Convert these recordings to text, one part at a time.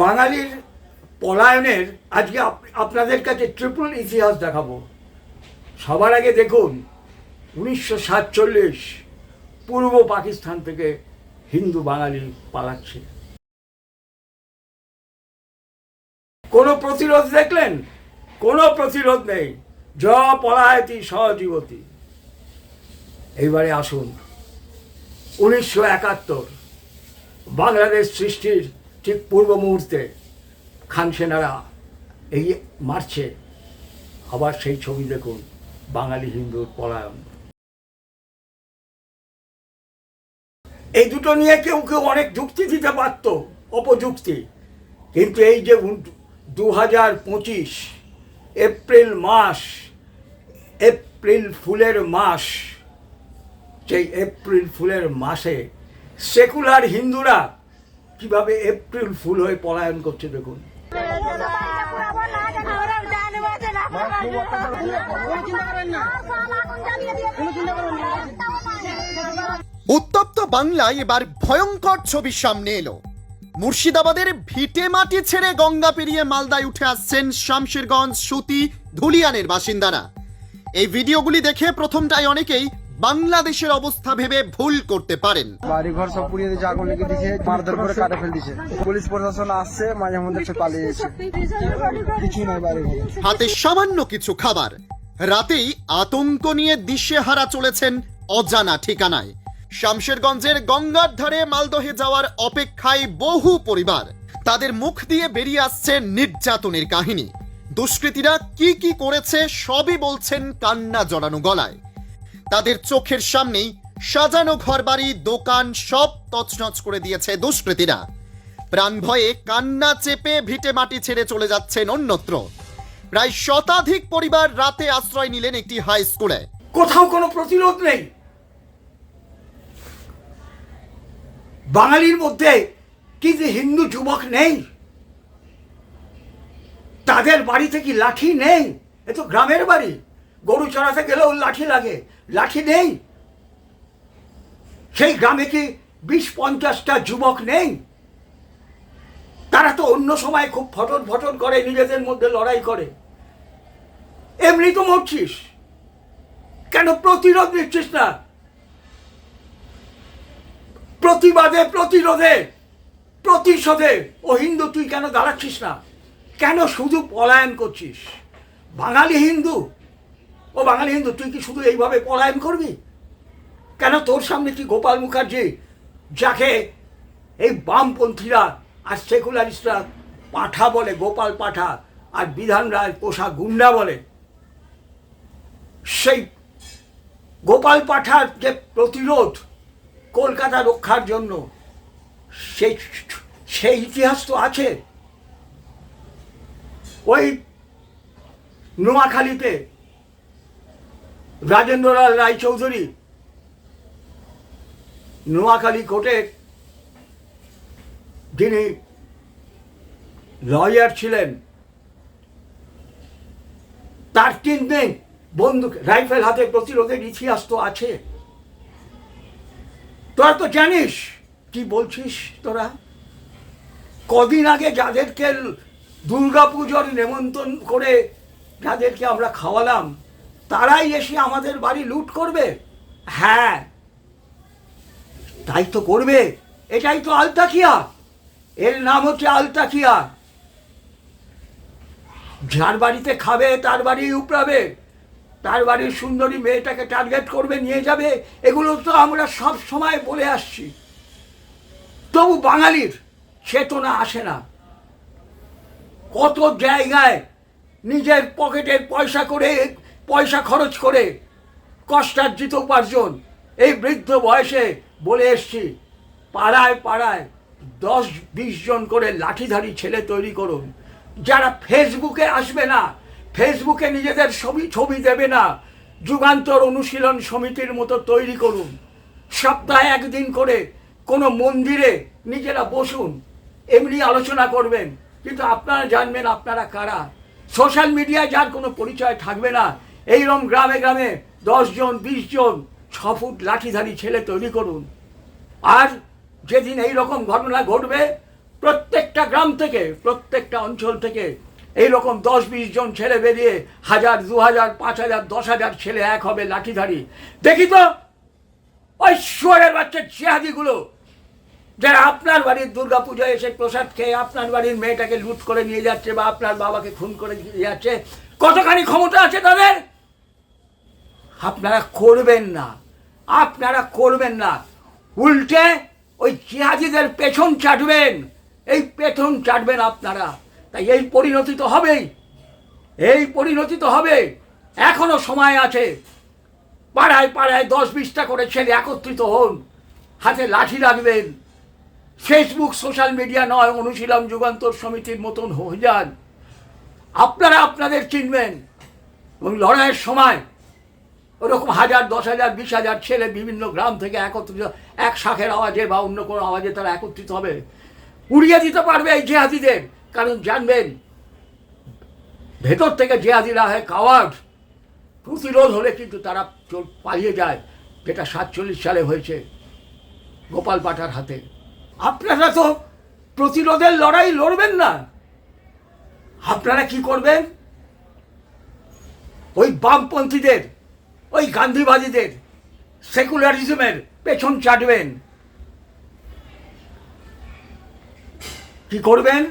বাঙালির পলায়নের, আজকে আপ- আপনাদের কাছে ট্রিপল ইতিহাস দেখাবো। সবার আগে দেখুন, উনিশশো সাতচল্লিশ পূর্ব পাকিস্তান থেকে হিন্দু বাঙালি পালাচ্ছে। কোনো প্রতিরোধ দেখলেন? কোনো প্রতিরোধ নেই। জ পলায়তি সহজীবতী এইবারে আসুন। উনিশশো একাত্তর, বাংলাদেশ সৃষ্টির ঠিক পূর্ব মুহূর্তে খান সেনারা এই মারছে আবার সেই ছবি দেখুন, বাঙালি হিন্দুর পলায়ন। এই দুটো নিয়ে কেউ কেউ অনেক যুক্তি দিতে পারত অপযুক্তি। কিন্তু এই যে দু হাজার পঁচিশ এপ্রিল মাস, এপ্রিল ফুলের মাস, সেই এপ্রিল ফুলের মাসে সেকুলার হিন্দুরা কীভাবে এপ্রিল ফুল হয়ে পলায়ন করছে দেখুন। উত্তপ্ত বাংলায় এবার ভয়ঙ্কর ছবি সামনে এলো। মুর্শিদাবাদের ভিটে মাটি ছেড়ে গঙ্গা পেরিয়ে মালদায় উঠে আসছেন শামশেরগঞ্জ, সুতি, ধুলিয়ানের বাসিন্দারা। এই ভিডিওগুলি দেখে প্রথমটাই অনেকেই বাংলাদেশের অবস্থা ভেবে ভুল করতে পারেন। বাড়ি ঘর সব পুড়িয়ে দিয়েছে আগুন লেগে দিয়েছে মারধর করে কাটে ফেল দিয়েছে। পুলিশ প্রশাসন আসছে মাঝে মধ্যে পালিয়ে যাচ্ছে কিছুই নাই বাড়ি হাতে সামান্য কিছু খাবার। রাতেই আতঙ্ক নিয়ে দিশেহারা চলেছেন অজানা ঠিকানায়। শামশেরগঞ্জের গঙ্গার ধারে মালদহে যাওয়ার অপেক্ষায় বহু পরিবার। তাদের মুখ দিয়ে বেরিয়ে আসছে নির্যাতনের কাহিনী। দুষ্কৃতীরা কি কি করেছে সবই বলছেন কান্না জড়ানো গলায়। তাদের চোখের সামনেই সাজানো ঘরবাড়ি, দোকান সব তছনছ করে দিয়েছে দুষ্কৃতীরা। প্রাণ ভয়ে কান্না চেপে ভিটে মাটি ছেড়ে চলে যাচ্ছেন অন্যত্র। প্রায় শতাধিক পরিবার রাতে আশ্রয় নিলেন একটি হাই স্কুলে। কোথাও কোনো প্রতিরোধ নেই। বাঙালির মধ্যে কি যে হিন্দু যুবক নেই? তাদের বাড়িতে কি লাঠি নেই? এ তো গ্রামের বাড়ি। গরু চড়াতে গেলেও লাঠি লাগে। লাঠি নেই। সেই গ্রামে কি বিশ পঞ্চাশটা যুবক নেই? তারা তো অন্য সময় খুব ফটন ফটন করে, নিজেদের মধ্যে লড়াই করে। এমনি তো মরছিস। কেন প্রতিরোধ নিচ্ছিস না? প্রতিবাদে, প্রতিরোধে, প্রতিশোধে, ও হিন্দু, তুই কেন দাঁড়াচ্ছিস না? কেন শুধু পলায়ন করছিস? বাঙালি হিন্দু ও বাঙালি হিন্দু, তুই কি শুধু এইভাবে পলায়ন করবি? কেন তোর সামনে কি গোপাল মুখার্জি, যাকে এই বামপন্থীরা আর সেকুলারিস্টরা পাঠা বলে, গোপাল পাঠা আর বিধান রায় পোষা গুন্ডা বলে, সেই গোপাল পাঠার যে প্রতিরোধ কলকাতা রক্ষার জন্য, সেই সেই ইতিহাস তো আছে। ওই নোয়াখালীতে রাজেন্দ্রলাল রায়চৌধুরী, নোয়াখালী কোর্টের যিনি লয়ার ছিলেন, তার তিন দিন বন্দুক, রাইফেল হাতে প্রতিরোধের ইতিহাস তো আছে। তোরা তো জানিস, কি বলছিস তোরা? কদিন আগে যাদেরকে দুর্গা পুজোর নেমন্তন্ন করে যাদেরকে আমরা খাওয়ালাম তারাই এসে আমাদের বাড়ি লুট করবে? হ্যাঁ। তাই তো করবে। এটাই তো আলতাকিয়া। এর নাম হচ্ছে আলতাকিয়া। যার বাড়িতে খাবে, তার বাড়ি উপড়াবে। তার বাড়ির সুন্দরী মেয়েটাকে টার্গেট করবে, নিয়ে যাবে। এগুলো তো আমরা সব সময় বলে আসছি। তবু বাঙালির চেতনা আসে না। কত জায়গায় নিজের পকেটের পয়সা করে পয়সা খরচ করে কষ্টার্জিত উপার্জন এই বৃদ্ধ বয়সে বলে এসছি, পাড়ায় পাড়ায় দশ বিশ জন করে লাঠিধারী ছেলে তৈরি করুন। যারা ফেসবুকে আসবে না, ফেসবুকে নিজেদের ছবি ছবি দেবে না, যুগান্তর অনুশীলন সমিতির মতো তৈরি করুন। সপ্তাহে একদিন করে কোনো মন্দিরে নিজেরা বসুন, এমনি আলোচনা করবেন। কিন্তু আপনারা জানবেন আপনারা কারা। সোশ্যাল মিডিয়ায় যার কোনো পরিচয় থাকবে না এইরকম গ্রামে গ্রামে দশজন বিশ জন ছ ফুট লাঠিধারী ছেলে তৈরি করুন। আর যেদিন এই রকম ঘটনা ঘটবে, প্রত্যেকটা গ্রাম থেকে, প্রত্যেকটা অঞ্চল থেকে এই রকম দশ বিশ জন ছেলে বেরিয়ে হাজার, দু হাজার, পাঁচ হাজার, দশ হাজার ছেলে এক হবে লাঠিধারী। দেখি তো, ওই শুয়ারের বাচ্চা জিহাদিগুলো, যারা আপনার বাড়ির দুর্গা পুজোয় এসে প্রসাদ খেয়ে আপনার বাড়ির মেয়েটাকে লুট করে নিয়ে যাচ্ছে বা আপনার বাবাকে খুন করে নিয়ে যাচ্ছে, কতখানি ক্ষমতা আছে তাদের? আপনারা করবেন না। আপনারা করবেন না। উল্টে ওই জিহাদিদের পেছন চাটবেন। এই পেছন চাটবেন আপনারা। তাই এই পরিণতি তো হবেই। এই পরিণতি তো হবে। এখনও সময় আছে। পাড়ায় পাড়ায় দশ বিশটা করে ছেলে একত্রিত হন। হাতে লাঠি রাখবেন। ফেসবুক, সোশ্যাল মিডিয়া নয়, অনুশীলন যুগান্তর সমিতির মতন হয়ে যান। আপনারা আপনাদের চিনবেন। এবং লড়াইয়ের সময় ওরকম হাজার, দশ হাজার, বিশ হাজার ছেলে বিভিন্ন গ্রাম থেকে একত্রিত, এক শাখের আওয়াজে বা অন্য কোনো আওয়াজে তারা একত্রিত হবে। উড়িয়ে দিতে পারবে এই জেহাদিদের, কারণ জানবেন, ভেতর থেকে জেহাদিরা হয় কাওয়ার্ড প্রতিরোধ হলে কিন্তু তারা পালিয়ে যায়, যেটা সাতচল্লিশ সালে হয়েছে গোপাল পাঠার হাতে। আপনারা তো প্রতিরোধের লড়াই লড়বেন না। আপনারা কি করবেন? ওই বামপন্থীদের ওই গান্ধীবাদীদের সেকুলারিজমের পেছন চাটবেন। কি করবেন?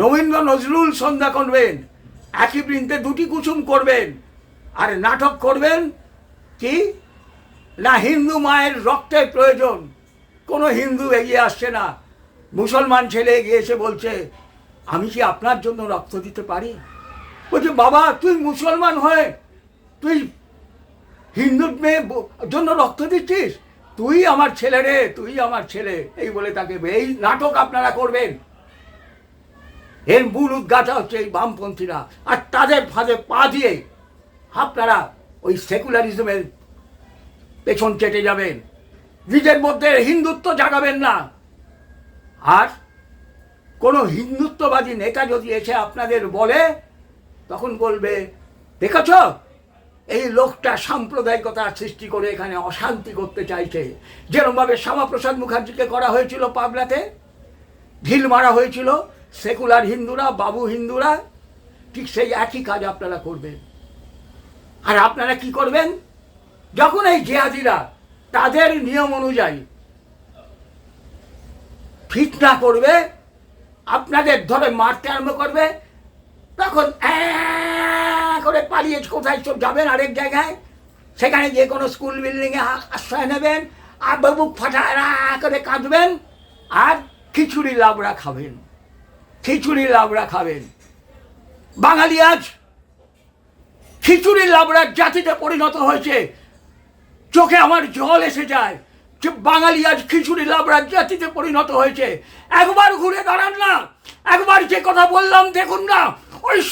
রবীন্দ্র নজরুল সন্ধ্যা করবেন, একই বৃন্তে দুটি কুসুম করবেন, আর নাটক করবেন কি? না হিন্দু মায়ের রক্তের প্রয়োজন, কোনো হিন্দু এগিয়ে আসছে না। মুসলমান ছেলে এগিয়ে এসে বলছে, আমি কি আপনার জন্য রক্ত দিতে পারি? বলছে, বাবা, তুই মুসলমান হয়ে, তুই হিন্দুর মেয়ে জন্য রক্ত দিচ্ছিস? তুই আমার ছেলে রে, তুই আমার ছেলে। এই বলে তাকে, এই নাটক আপনারা করবেন। এর মূল উদ্গাতা হচ্ছে এই বামপন্থীরা। আর তাদের ফাঁদে পা দিয়ে আপনারা ওই সেকুলারিজমের পেছন চেটে যাবেন। নিজের মধ্যে হিন্দুত্ব জাগাবেন না। আর কোনো হিন্দুত্ববাদী নেতা যদি এসে আপনাদের বলে তখন বলবে, দেখেছ? এই লোকটা সাম্প্রদায়িকতা সৃষ্টি করে এখানে অশান্তি করতে চাইছে। যেরকমভাবে শ্যামাপ্রসাদ মুখার্জিকে করা হয়েছিল পাবনাতে, ঢিল মারা হয়েছিল, সেকুলার হিন্দুরা, বাবু হিন্দুরা, ঠিক সেই একই কাজ আপনারা করবেন। আর আপনারা কি করবেন? যখন এই জেহাদিরা তাদের নিয়ম অনুযায়ী ফিতনা করবে, আপনাদের ধরে মারতে আরম্ভ করবে তখন করে পালিয়ে কোথায় চলে যাবেন আরেক জায়গায়? সেখানে যে কোনো স্কুল বিল্ডিংয়ে আশ্রয় নেবেন, আর বুক ফাটা করে কাঁদবেন, আর খিচুড়ি লাবড়া খাবেন, খিচুড়ি লাবড়া খাবেন। বাঙালি আজ খিচুড়ি লাবড়ার জাতিতে পরিণত হয়েছে। চোখে আমার জল এসে যায় যে বাঙালি আজ খিচুড়ি লাবড়ার জাতিতে পরিণত হয়েছে। একবার ঘুরে দাঁড়ান না, একবার যে কথা বললাম দেখুন না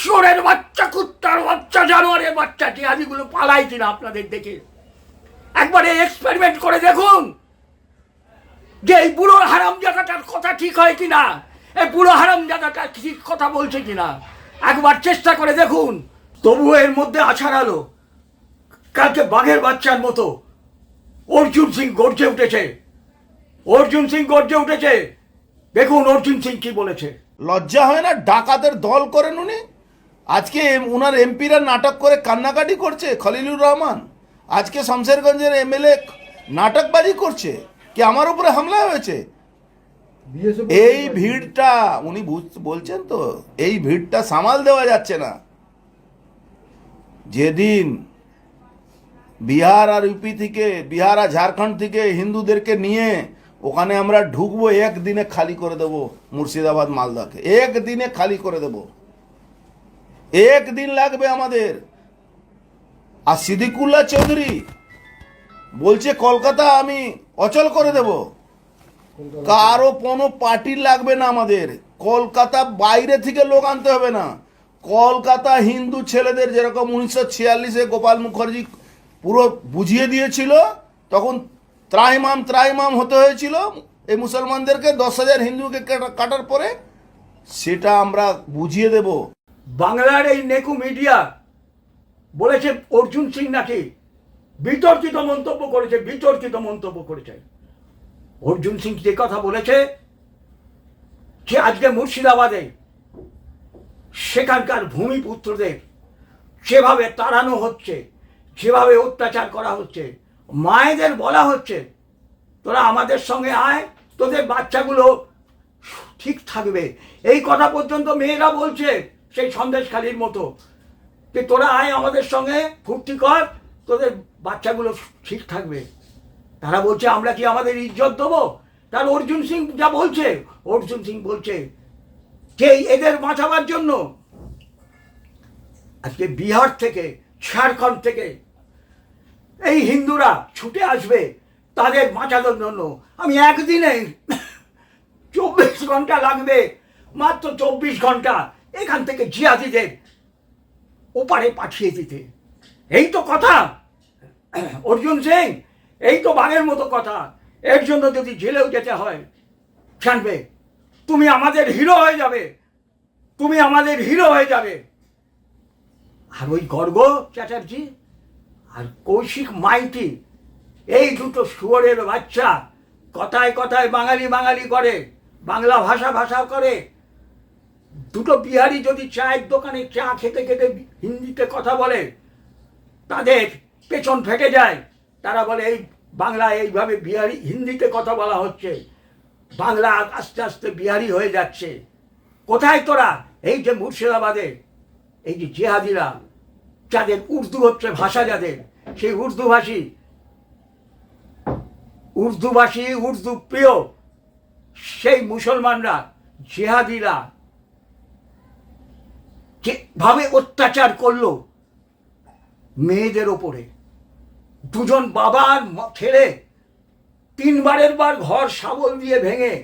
সোরের বাচ্চা, কুত্তার বাচ্চা, জানোয়ারের বাচ্চা জিহাদিগুলো পালাই কিনা আপনাদের দেখে। একবার এক্সপেরিমেন্ট করে দেখুন যে এই বুড়ো হারাম জায়গাটার কথা ঠিক হয় কিনা, এই বুড়ো হারাম জায়গাটা ঠিক কথা বলছে কিনা। একবার চেষ্টা করে দেখুন, তবুও এর মধ্যে আছাড় আলো। কালকে বাঘের বাচ্চার মতো। অর্জুন সিং গর্জে উঠেছে। অর্জুন সিং গর্জে উঠেছে। দেখুন অর্জুন সিং কি বলেছে। লজ্জা হয় না? ডাকাতের দল করেন উনি? আজকে উনার এমপিরা নাটক করে কান্নাকাটি করছে খলিলুর রহমান। আজকে শমশেরগঞ্জের এমএলএ নাটকবাজি করছে কি আমার উপরে হামলা হয়েছে? এই ভিড়টা উনি বলছেন তো এই ভিড়টা সামাল দেওয়া যাচ্ছে না। যেদিন বিহার আর ইউপি থেকে বিহার আর ঝাড়খণ্ড থেকে হিন্দুদেরকে নিয়ে ওখানে আমরা ঢুকবো, একদিনে খালি করে দেব মুর্শিদাবাদ, মালদাকে। একদিনে খালি করে দেব। একদিন লাগবে আমাদের। আর সিদ্দিকুল্লাহ চৌধুরী বলছে, কলকাতা আমি অচল করে দেব। কারও কোনো পার্টি লাগবে না আমাদের। কলকাতা বাইরে থেকে লোক আনতে হবে না। কলকাতা হিন্দু ছেলেদের যেরকম উনিশশো ছিয়াল্লিশে গোপাল মুখার্জি পুরো বুঝিয়ে দিয়েছিল, তখন ত্রাইমাম ত্রাইমাম হতে হয়েছিল। এই মুসলমানদেরকে দশ হাজার হিন্দুকে কাটা- কাটার পরে সেটা আমরা বুঝিয়ে দেব। বাংলার এই নেকু মিডিয়া বলেছে, অর্জুন সিং নাকি বিতর্কিত মন্তব্য করেছে, বিতর্কিত মন্তব্য করেছে। অর্জুন সিং যে কথা বলেছে, যে আজকে মুর্শিদাবাদে সেখানকার ভূমিপুত্রদের যেভাবে তাড়ানো হচ্ছে, যেভাবে অত্যাচার করা হচ্ছে মায়েদের বলা হচ্ছে, তোরা আমাদের সঙ্গে আয়, তোদের বাচ্চাগুলো ঠিক থাকবে। এই কথা পর্যন্ত মেয়েরা বলছে সেই সন্দেশখালির মতো যে তোরা আয় আমাদের সঙ্গে, ফুর্তি কর, তোদের বাচ্চাগুলো ঠিক থাকবে। তারা বলছে, আমরা কি আমাদের ইজ্জত দেবো? তার অর্জুন সিং যা বলছে, অর্জুন সিং বলছে যে এদের বাঁচাবার জন্য আজকে বিহার থেকে, ঝাড়খণ্ড থেকে এই হিন্দুরা ছুটে আসবে তাদের বাঁচানোর জন্য। আমি একদিনে চব্বিশ ঘণ্টা লাগবে, মাত্র চব্বিশ ঘণ্টা এখান থেকে জিয়াদিদের ওপারে পাঠিয়ে দিতে। এই তো কথা। অর্জুন সিং, এই তো বাঘের মতো কথা। এর জন্য যদি জেলেও যেতে হয়, জানবে, তুমি আমাদের হিরো হয়ে যাবে। তুমি আমাদের হিরো হয়ে যাবে। আর ওই গর্গ চ্যাটার্জি আর কৌশিক মাইতি, এই দুটো শুয়োরের বাচ্চা কথায় কথায় বাঙালি বাঙালি করে, বাংলা ভাষা ভাষা করে। দুটো বিহারি যদি চায়ের দোকানে চা খেতে খেতে হিন্দিতে কথা বলে, তাদের পেছন ফেটে যায়। তারা বলে, এই বাংলা এইভাবে বিহারি, হিন্দিতে কথা বলা হচ্ছে। বাংলা আস্তে আস্তে বিহারি হয়ে যাচ্ছে। কোথায় তোরা? এই যে মুর্শিদাবাদে, এই যে জেহাদিরা যাদের উর্দু হচ্ছে ভাষা যাদের, সেই উর্দুভাষী উর্দুভাষী, উর্দু প্রিয়, সেই মুসলমানরা, জেহাদিরা, যেভাবে অত্যাচার করল মেয়েদের ওপরে। দুজন বাবার ছেলে তিনবারের বার ঘর শাবল দিয়ে ভেঙে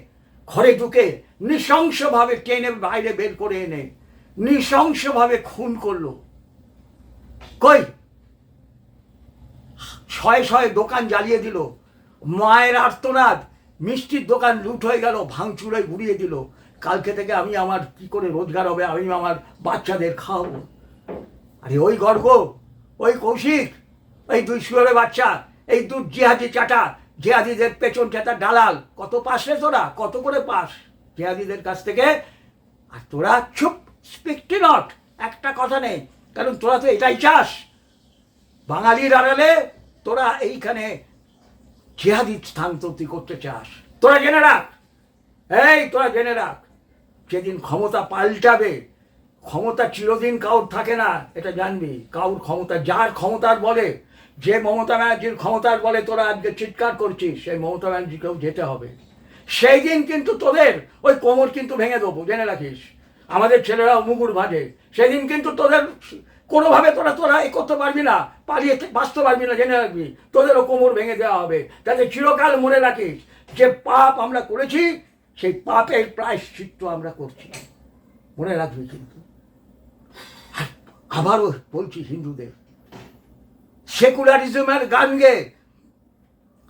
ঘরে ঢুকে নৃশংসভাবে টেনে বাইরে বের করে এনে, নৃশংসভাবে খুন করল। কই? শয়ে শয়ে দোকান জ্বালিয়ে দিল। মায়ের আর্তনাদ, মিষ্টির দোকান লুট হয়ে গেল, ভাঙচুরে গুড়িয়ে দিল। কালকে থেকে আমি আমার কি করে রোজগার হবে? আমি আমার বাচ্চাদের খাওয়াবো। আরে ওই গর্গ, ওই কৌশিক, এই দুই শুয়ারে বাচ্চা, এই দু জিহাদি চাটা, জিহাদিদের পেছন চাটা ডালাল কত পাস রে তোরা? কত করে পাস? জিহাদিদের কাছ থেকে, আর তোরা চুপ স্পিকটি নট একটা কথা নেই কারণ তোরা তো এটাই চাস। বাঙালির আড়ালে তোরা এইখানে জিহাদি স্থানান্তরিত করতে চাস। তোরা জেনে রাখ। এই, তোরা জেনে রাখ। যেদিন ক্ষমতা পাল্টাবে, ক্ষমতা চিরদিন কাউর থাকে না, এটা জানবি। কাউর ক্ষমতা, যার ক্ষমতার বলে, যে মমতা ব্যানার্জির ক্ষমতার বলে তোরা আজকে চিৎকার করছিস, সেই মমতা ব্যানার্জিকেও যেতে হবে। সেই দিন কিন্তু তোদের ওই কোমর কিন্তু ভেঙে দেবো, জেনে রাখিস। আমাদের ছেলেরা মুগুর ভাজে সেদিন কিন্তু তোদের কোনোভাবে তোরা তোরা এ করতে পারবি না, পালিয়ে বাঁচতে পারবি না, জেনে রাখবি। তোদেরও কোমর ভেঙে দেওয়া হবে। তাতে চিরকাল মনে রাখিস, যে পাপ আমরা করেছি, সেই পাপের প্রায়শ্চিত্ত আমরা করছি। মনে রাখবি কিন্তু। আবারও বলছি হিন্দুদের, সেকুলারিজমের গান গেয়ে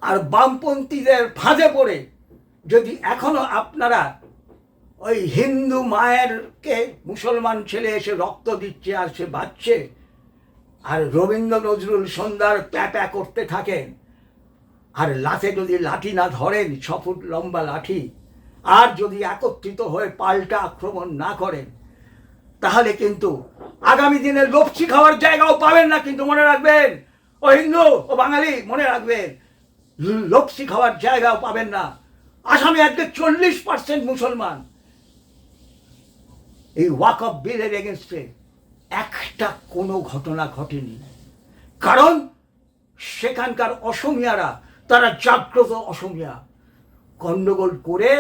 আর বামপন্থীদের ফাঁদে পড়ে যদি এখনও আপনারা ওই হিন্দু মায়েরকে মুসলমান ছেলে এসে রক্ত দিচ্ছে আর সে বাঁচছে। আর রবীন্দ্র নজরুল সন্ধ্যার প্যাপ্যা করতে থাকেন। আর লাঠে যদি লাঠি না ধরেন, ছ ফুট লম্বা লাঠি, আর যদি একত্রিত হয়ে পাল্টা আক্রমণ না করেন, তাহলে কিন্তু আগামী দিনে লপসি খাওয়ার জায়গাও পাবেন না কিন্তু মনে রাখবেন। ও হিন্দু, ও বাঙালি, মনে রাখবেন, লপসি খাওয়ার জায়গাও পাবেন না। আসামে আজকে চল্লিশ পার্সেন্ট মুসলমান। এই ওয়াক অফ বিলের এগেনস্টে একটা কোনো ঘটনা ঘটেনি। কারণ সেখানকার অসমিয়ারা, তারা জাগ্রত অসমিয়া। গণ্ডগোল করে,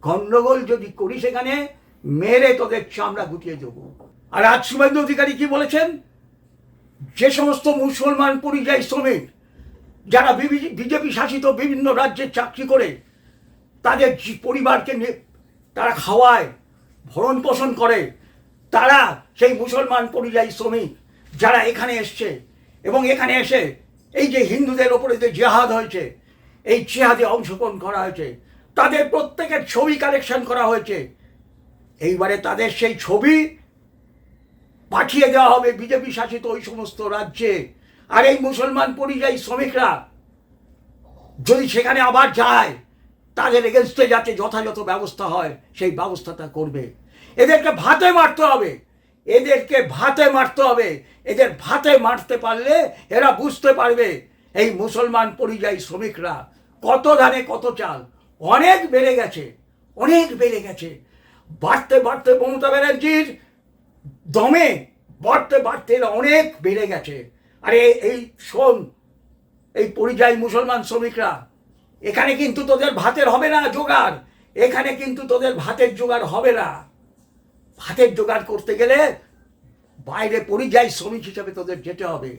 গণ্ডগোল যদি করি সেখানে, মেরে তোদের চামড়া গুটিয়ে দেবো। আর আজ শুভেন্দু অধিকারী কি বলেছেন? যে সমস্ত মুসলমান পরিযায়ী শ্রমিক, যারা বিজেপি শাসিত বিভিন্ন রাজ্যে চাকরি করে, তাদের পরিবারকে তারা খাওয়ায় ভরণ পোষণ করে, তারা সেই মুসলমান পরিযায়ী শ্রমিক যারা এখানে এসছে এবং এখানে এসে এই যে হিন্দুদের ওপরে যে জেহাদ হয়েছে, এই জেহাদে অংশগ্রহণ করা হয়েছে, তাদের প্রত্যেকের ছবি কালেকশন করা হয়েছে। এইবারে তাদের সেই ছবি পাঠিয়ে দেওয়া হবে বিজেপি শাসিত ওই সমস্ত রাজ্যে। আর এই মুসলমান পরিযায়ী শ্রমিকরা যদি সেখানে আবার যায়, তাদের এগেনস্টে যাতে যথাযথ ব্যবস্থা হয়, সেই ব্যবস্থাটা করবে। এদেরকে ভাতে মারতে হবে। এদেরকে ভাতে মারতে হবে। এদের ভাতে মারতে পারলে এরা বুঝতে পারবে, এই মুসলমান পরিযায়ী শ্রমিকরা কত ধানে কত চাল। অনেক বেড়ে গেছে, অনেক বেড়ে গেছে। বাড়তে বাড়তে মমতা ব্যানার্জির দমে বাড়তে বাড়তে এরা অনেক বেড়ে গেছে। আরে এই শোন, এই পরিযায়ী মুসলমান শ্রমিকরা, এখানে কিন্তু তোদের ভাতের হবে না জোগাড়। এখানে কিন্তু তোদের ভাতের জোগাড় হবে না। ভাতের জোগাড় করতে গেলে বাইরে পরিযায়ী শ্রমিক হিসাবে তোদের যেতে হবে।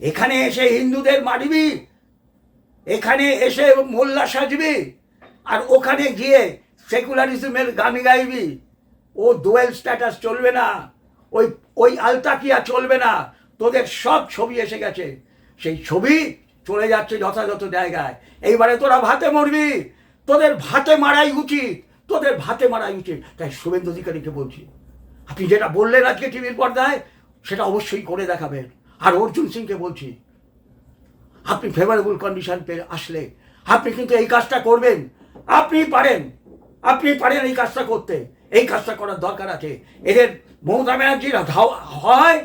এখানে এসে হিন্দুদের মারবি, এখানে এসে মোল্লা সাজবি, আর ওখানে গিয়ে সেকুলারিজমের গান গাইবি। ও দোয়েল স্ট্যাটাস চলবে না, ওই ওই আলতাকিয়া চলবে না, তোদের সব ছবি এসে গেছে। সেই ছবি চলে যাচ্ছে যথাযথ জায়গায়। এইবারে তোরা ভাতে মরবি, তোদের ভাতে মারাই উচিত। তোদের ভাতে মারা উচিত তাই শুভেন্দু অধিকারীকে বলছি, আপনি যেটা বললেন আজকে টিভির পর্দায়, সেটা অবশ্যই করে দেখাবেন। আর অর্জুন সিংকে বলছি, আপনি ফেভারেবল কন্ডিশন পেয়ে আসলে, আপনি কিন্তু এই কাজটা করবেন। আপনি পারেন আপনি পারেন এই কাজটা করতে। এই কাজটা করার দরকার আছে। এদের মমতা ব্যানার্জির হয়,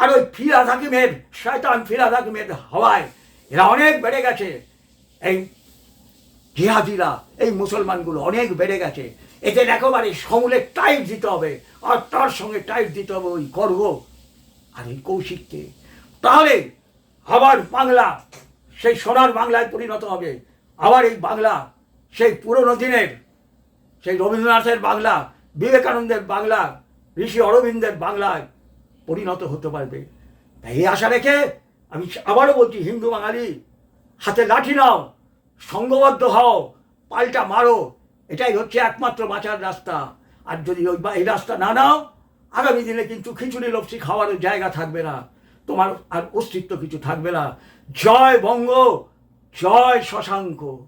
আর ওই ফিরাদ হাকিমের, শয়তান ফিরাদ হাকিমের হাওয়ায় এরা অনেক বেড়ে গেছে। এই জিহাদিরা, এই মুসলমানগুলো অনেক বেড়ে গেছে। এদের একেবারে সমূলে টাইট দিতে হবে, আর তার সঙ্গে টাইট দিতে হবে ওই গর্ব আর এই কৌশিককে। তাহলে আবার বাংলা, সেই সোনার বাংলায় পরিণত হবে। আবার এই বাংলা, সেই পুরনো দিনের, সেই রবীন্দ্রনাথের বাংলা, বিবেকানন্দের বাংলা, ঋষি অরবিন্দের বাংলায় পরিণত হতে পারবে। তাই এই আশা রেখে আমি আবারও বলছি, হিন্দু বাঙালি, হাতে লাঠি নাও। সঙ্গবদ্ধ হও, পাল্টা মারো। এটাই হচ্ছে একমাত্র বাঁচার রাস্তা। আর যদি ওই এই রাস্তা না নাও, আগামী দিনে কিন্তু খিচুড়ি, লপসি খাওয়ারও জায়গা থাকবে না। তোমার আর অস্তিত্ব কিছু থাকবে না। জয় বঙ্গ, জয় শশাঙ্ক।